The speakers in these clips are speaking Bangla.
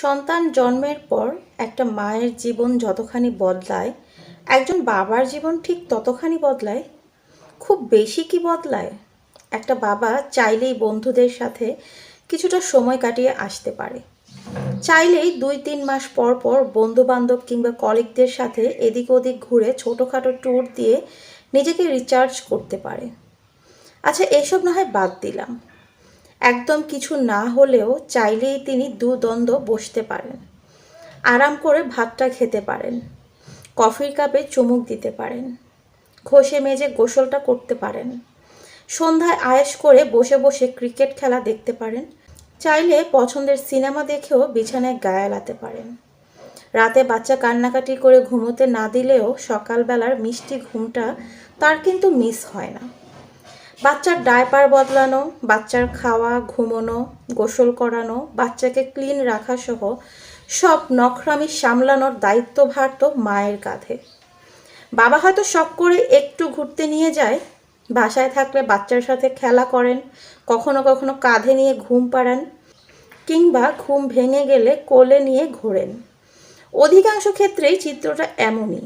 সন্তান জন্মের পর একটা মায়ের জীবন যতখানি বদলায়, একজন বাবার জীবন ঠিক ততখানি বদলায়? খুব বেশি কি বদলায়? একটা বাবা চাইলেই বন্ধুদের সাথে কিছুটা সময় কাটিয়ে আসতে পারে। চাইলেই দুই তিন মাস পর পর বন্ধু বান্ধব কিংবা কলিগদের সাথে এদিক ওদিক ঘুরে ছোটোখাটো ট্যুর দিয়ে নিজেকে রিচার্জ করতে পারে। আচ্ছা এসব না হয় বাদ দিলাম। একদম কিছু না হলেও চাইলেই তিনি দুদ্বন্দ্ব বসতে পারেন। আরাম করে ভাতটা খেতে পারেন। কফির কাপে চুমুক দিতে পারেন। ঘষে মেজে গোসলটা করতে পারেন। সন্ধ্যায় আয়েশ করে বসে বসে ক্রিকেট খেলা দেখতে পারেন। চাইলে পছন্দের সিনেমা দেখেও বিছানায় গায়ালাতে পারেন। রাতে বাচ্চা কান্নাকাটি করে ঘুমোতে না দিলেও সকালবেলার মিষ্টি ঘুমটা তার কিন্তু মিস হয় না। বাচ্চার ডায়পার বদলানো, বাচ্চার খাওয়া, ঘুমোনো, গোসল করানো, বাচ্চাকে ক্লিন রাখা সহ সব নখরামি সামলানোর দায়িত্বভার তো মায়ের কাঁধে। বাবা হয়তো শখ করে একটু ঘুরতে নিয়ে যায়, বাসায় থাকলে বাচ্চার সাথে খেলা করেন, কখনো কখনো কাঁধে নিয়ে ঘুম পাড়ান, কিংবা ঘুম ভেঙে গেলে কোলে নিয়ে ঘোরেন। অধিকাংশ ক্ষেত্রেই চিত্রটা এমনই।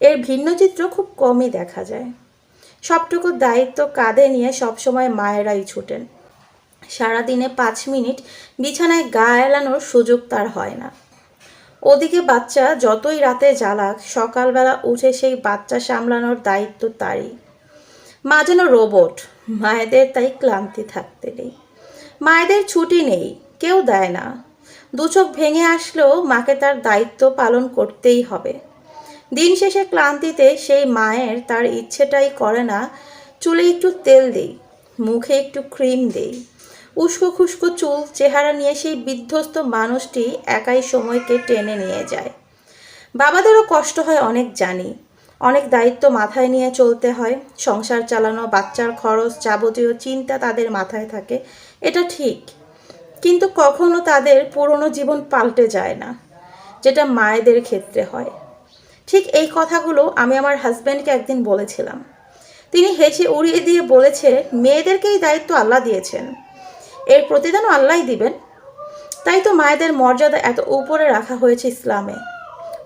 এর ভিন্ন চিত্র খুব কমই দেখা যায়। সবটুকু দায়িত্ব কাঁধে নিয়ে সবসময় মায়েরাই ছুটেন। সারাদিনে পাঁচ মিনিট বিছানায় গা এলানোর সুযোগ তার হয় না। ওদিকে বাচ্চা যতই রাতে জ্বালাক, সকালবেলা উঠে সেই বাচ্চা সামলানোর দায়িত্ব তারই। মা যেন রোবট, মায়েদের তাই ক্লান্তি থাকতে নেই। মায়েদের ছুটি নেই, কেউ দেয় না। দু চোখ ভেঙে আসলেও মাকে তার দায়িত্ব পালন করতেই হবে। দিন শেষে ক্লান্তিতে সেই মায়ের তার ইচ্ছেটাই করে না, চুলে একটু তেল দেই, মুখে একটু ক্রিম দেই। উস্কো খুস্কো চুল, চেহারা নিয়ে সেই বিধ্বস্ত মানুষটি একাই সময়কে টেনে নিয়ে যায়। বাবাদেরও কষ্ট হয় অনেক জানি। অনেক দায়িত্ব মাথায় নিয়ে চলতে হয়। সংসার চালানো, বাচ্চার খরচ, যাবতীয় চিন্তা তাদের মাথায় থাকে, এটা ঠিক। কিন্তু কখনো তাদের পুরনো জীবন পাল্টে যায় না, যেটা মায়েদের ক্ষেত্রে হয়। ঠিক এই কথাগুলো আমি আমার হাজব্যান্ডকে একদিন বলেছিলাম। তিনি হেসে উড়িয়ে দিয়ে বলেছে, মেয়েদেরকেই দায়িত্ব আল্লাহ দিয়েছেন। এর প্রতিদানও আল্লাহই দিবেন। তাই তো মায়েদের মর্যাদা এত উপরে রাখা হয়েছে ইসলামে।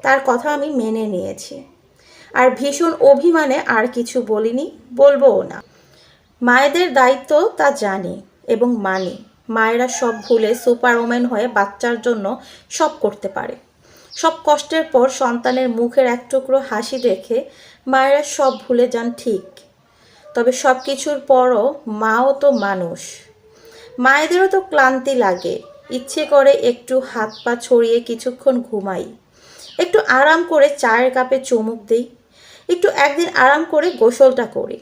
তার কথা আমি মেনে নিয়েছি। আর ভীষণ অভিমানে আর কিছু বলিনি, বলবও না। মায়েদের দায়িত্ব তা জানি এবং মানি। মায়েরা সব ভুলে সুপার ওমেন হয়ে বাচ্চার জন্য সব করতে পারে। সব কষ্টের পর সন্তানের মুখের এক টুকরো হাসি দেখে মায়েরা সব ভুলে যান ঠিক। তবে সব কিছুর পরও মাও তো মানুষ। মায়েদেরও তো ক্লান্তি লাগে। ইচ্ছে করে একটু হাত পা ছড়িয়ে কিছুক্ষণ ঘুমাই। একটু আরাম করে চায়ের কাপে চুমুক দিই। একটু একদিন আরাম করে গোসলটা করি।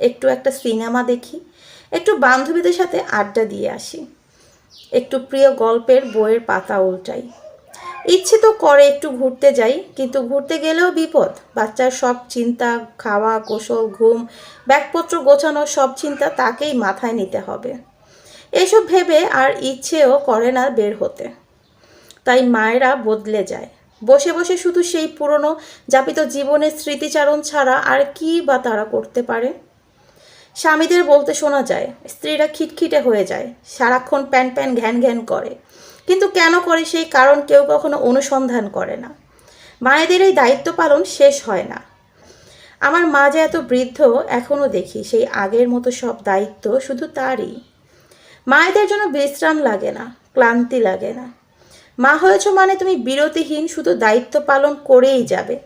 একটু একটা সিনেমা দেখি। একটু বান্ধবীদের সাথে আড্ডা দিয়ে আসি। একটু প্রিয় গল্পের বইয়ের পাতা উল্টাই। ইচ্ছে তো করে একটু ঘুরতে যাই, কিন্তু ঘুরতে গেলেও বিপদ। বাচ্চার সব চিন্তা, খাওয়া গোসল ঘুম, ব্যাগপত্র গোছানো সব চিন্তা তাকেই মাথায় নিতে হবে। এসব ভেবে আর ইচ্ছেও করে না বের হতে। তাই মায়েরা বদলে যায়। বসে বসে শুধু সেই পুরনো, যাপিত জীবনের স্মৃতিচারণ ছাড়া আর কি বা তারা করতে পারে? স্বামীদের বলতে শোনা যায়, স্ত্রীরা খিটখিটে হয়ে যায়, সারাক্ষণ প্যান প্যান ঘ্যান ঘ্যান করে। কিন্তু কেন করে সেই কারণ কেউ কখনো অনুসন্ধান করে না। মায়েদের এই দায়িত্ব পালন শেষ হয় না। আমার মা যে এত বৃদ্ধ এখনও দেখি সেই আগের মতো সব দায়িত্ব শুধু তারই। মায়েদের জন্য বিশ্রাম লাগে না, ক্লান্তি লাগে না। মা হয়েছ মানে তুমি বিরতিহীন শুধু দায়িত্ব পালন করেই যাবে।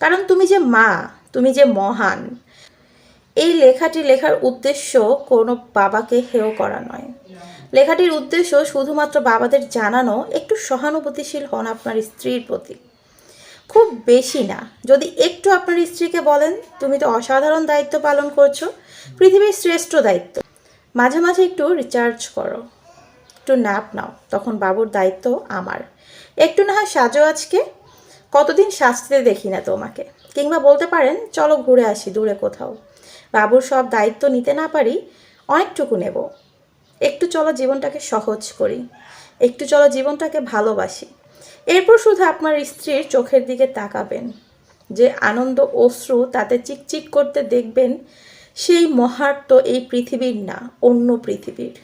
কারণ তুমি যে মা, তুমি যে মহান এই লেখাটি লেখার উদ্দেশ্য কোনো বাবাকে হেয় করা নয়। লেখাটির উদ্দেশ্য শুধুমাত্র বাবাদের জানানো, একটু সহানুভূতিশীল হন আপনার স্ত্রীর প্রতি। খুব বেশি না, যদি একটু আপনার স্ত্রীকে বলেন, তুমি তো অসাধারণ দায়িত্ব পালন করছ, পৃথিবীর শ্রেষ্ঠ দায়িত্ব। মাঝে মাঝে একটু রিচার্জ করো। একটু ন্যাপ নাও, তখন বাবুর দায়িত্ব আমার। একটু না হয় সাজো আজকে। কতদিন সাজতে দেখি না তোমাকে। কিংবা বলতে পারেন, চলো ঘুরে আসি, দূরে কোথাও। বাবুর সব দায়িত্ব নিতে না পারি, অনেকটুকু নেব। একটু চলো জীবনটাকে সহজ করি, একটু চলো জীবনটাকে ভালোবাসি। এরপর শুধু আপনার স্ত্রীর চোখের দিকে তাকাবেন, যে আনন্দ অশ্রু তাতে চিকচিক করতে দেখবেন, সেই মহার্ত এই পৃথিবীর না, অন্য পৃথিবীর।